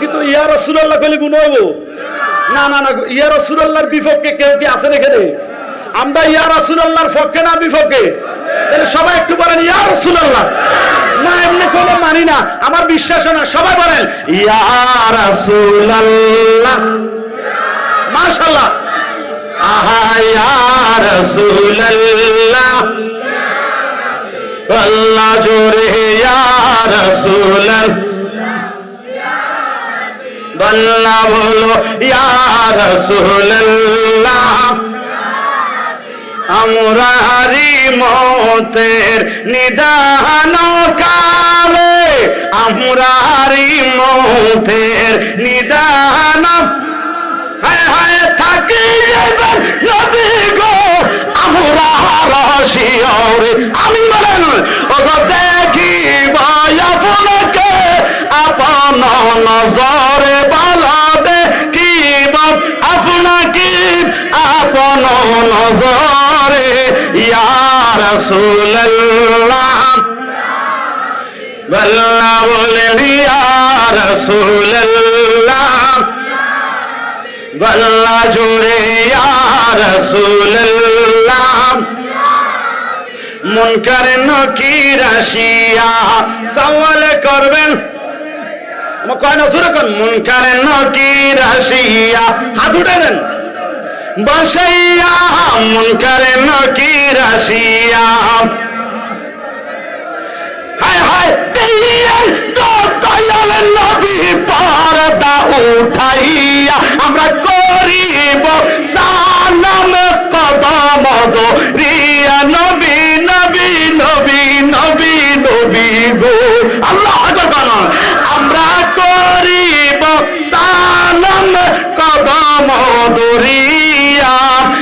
কিন্তু ইয়া রসুল্লাহ কলি গুণ হইব? না না না, ইয়া রসুল্লাহর বিপক্ষে কেউ কি আছেন এখানে? আমরা ইয়া রসুল্লাহর পক্ষে না বিপক্ষে? তাহলে সবাই একটু বলেন, ইয়া রসুল্লাহ না, এমনি কোনো মানি না, আমার বিশ্বাস না, সবাই বলেন, ইয়া রসুল্লাহ মাশাল্লাহ আহা, ইয়া রসুল্লাহ আল্লাহ জোরে, ইয়া রসুল্লাহ বল্লা বলো, ইয়া রসুল্লাহ আমরা হারি মতের নিদান কালে, আমরা হারি মতের নিদান। থাকি যাবেন গো, আমরা রসিয়রে আমি বলেন ওগো দেখিব আপন নজরে, ইয়া রাসূলুল্লাহ। বল্লা বলেন, ইয়া রাসূলুল্লাহ। গল্লা জোরে রসুল্লাহ মুনকার নকির আসিয়া সওয়াল করবেন। কয় না সুরে কোন মুনকার নকির আসিয়া হাত উঠাবেন বসাইয়া মুনকার নকির আসিয়া তো নবী উঠাইয়া। আমরা করিব সালাম, কদম দো রিয়া নবী নবী নবী নবী নবী গো। আল্লাহ। আমরা করিব সালাম, কদম